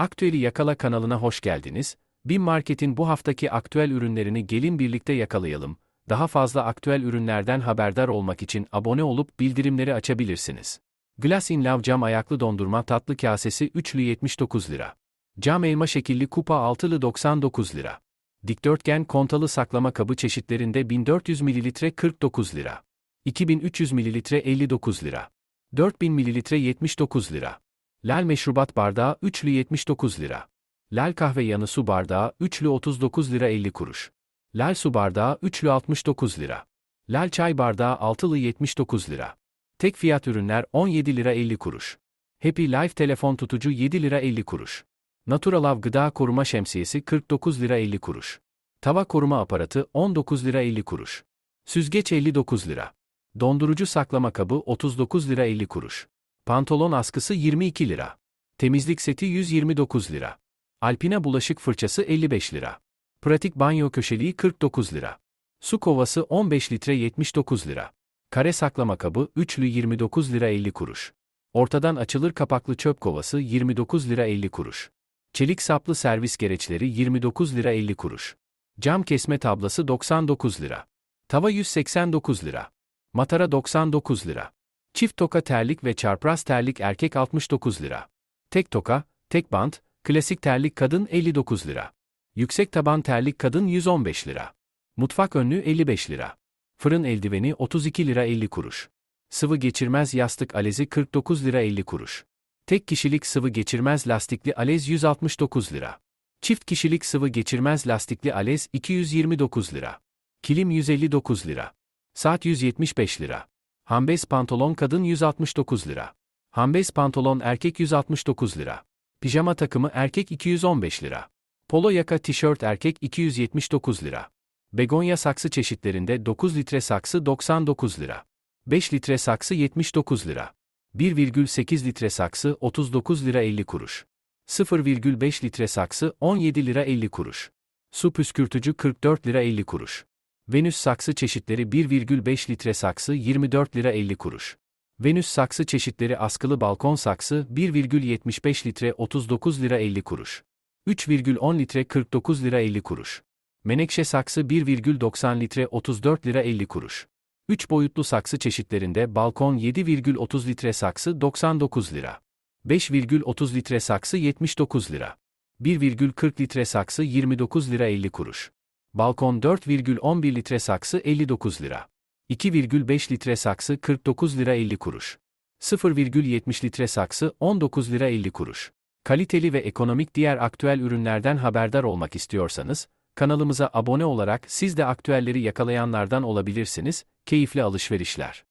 Aktüeli Yakala kanalına hoş geldiniz. Bin Market'in bu haftaki aktüel ürünlerini gelin birlikte yakalayalım. Daha fazla aktüel ürünlerden haberdar olmak için abone olup bildirimleri açabilirsiniz. Glass in Love cam ayaklı dondurma tatlı kasesi üçlü 79 lira. Cam elma şekilli kupa altılı 99 lira. Dikdörtgen kontalı saklama kabı çeşitlerinde 1400 ml 49 lira. 2300 ml 59 lira. 4000 ml 79 lira. Lal meşrubat bardağı üçlü 79 lira. Lal kahve yanı su bardağı üçlü 39 lira 50 kuruş. Lal su bardağı üçlü 69 lira. Lal çay bardağı altılı 79 lira. Tek fiyat ürünler 17 lira 50 kuruş. Happy Life telefon tutucu 7 lira 50 kuruş. Naturalav gıda koruma şemsiyesi 49 lira 50 kuruş. Tava koruma aparatı 19 lira 50 kuruş. Süzgeç 59 lira. Dondurucu saklama kabı 39 lira 50 kuruş. Pantolon askısı 22 lira. Temizlik seti 129 lira. Alpina bulaşık fırçası 55 lira. Pratik banyo köşeliği 49 lira. Su kovası 15 litre 79 lira. Kare saklama kabı üçlü 29 lira 50 kuruş. Ortadan açılır kapaklı çöp kovası 29 lira 50 kuruş. Çelik saplı servis gereçleri 29 lira 50 kuruş. Cam kesme tablası 99 lira. Tava 189 lira. Matara 99 lira. Çift toka terlik ve çarpraz terlik erkek 69 lira. Tek toka, tek bant, klasik terlik kadın 59 lira. Yüksek taban terlik kadın 115 lira. Mutfak önlüğü 55 lira. Fırın eldiveni 32 lira 50 kuruş. Sıvı geçirmez yastık alezi 49 lira 50 kuruş. Tek kişilik sıvı geçirmez lastikli alez 169 lira. Çift kişilik sıvı geçirmez lastikli alez 229 lira. Kilim 159 lira. Saat 175 lira. Hambes pantolon kadın 169 lira. Hambes pantolon erkek 169 lira. Pijama takımı erkek 215 lira. Polo yaka tişört erkek 279 lira. Begonya saksı çeşitlerinde 9 litre saksı 99 lira. 5 litre saksı 79 lira. 1,8 litre saksı 39 lira 50 kuruş. 0,5 litre saksı 17 lira 50 kuruş. Su püskürtücü 44 lira 50 kuruş. Venüs saksı çeşitleri 1,5 litre saksı 24 lira 50 kuruş. Venüs saksı çeşitleri askılı balkon saksı 1,75 litre 39 lira 50 kuruş. 3,10 litre 49 lira 50 kuruş. Menekşe saksı 1,90 litre 34 lira 50 kuruş. 3 boyutlu saksı çeşitlerinde balkon 7,30 litre saksı 99 lira. 5,30 litre saksı 79 lira. 1,40 litre saksı 29 lira 50 kuruş. Balkon 4,11 litre saksı 59 lira. 2,5 litre saksı 49 lira 50 kuruş. 0,70 litre saksı 19 lira 50 kuruş. Kaliteli ve ekonomik diğer aktüel ürünlerden haberdar olmak istiyorsanız, kanalımıza abone olarak siz de aktüelleri yakalayanlardan olabilirsiniz, keyifli alışverişler.